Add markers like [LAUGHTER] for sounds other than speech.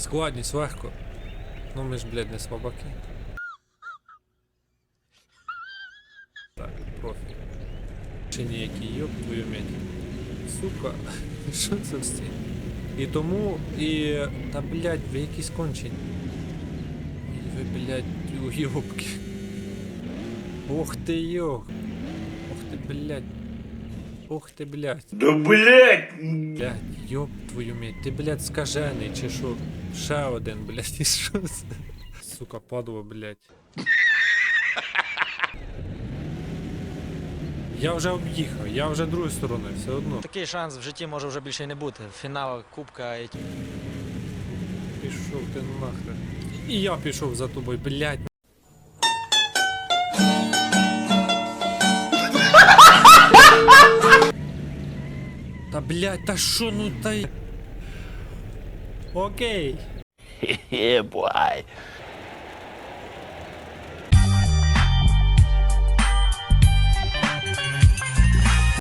Складність легко. Ну ми ж, блядь, не слабаки. Так, профі. Чи ніякий йоп твою медь. Сука, [LAUGHS] що це все? І тому, і. Та блядь, ви якісь кончені. І ви, блядь, уйобки. Ох ти йох. Ох ти, блядь. Ох ти, блядь. Да блять! Блядь, ёб твою медь, ти, блядь, скажений, чи що? Ще один, блядь, і що це? Сука, падло, блядь. Я вже об'їхав, я вже другою стороною, все одно. Такий шанс в житті може вже більше й не бути. Фінал, кубка і Пішов ти нахрен. І я пішов за тобою, блядь. Блядь, та що ну та. Окей. Yeah, boy.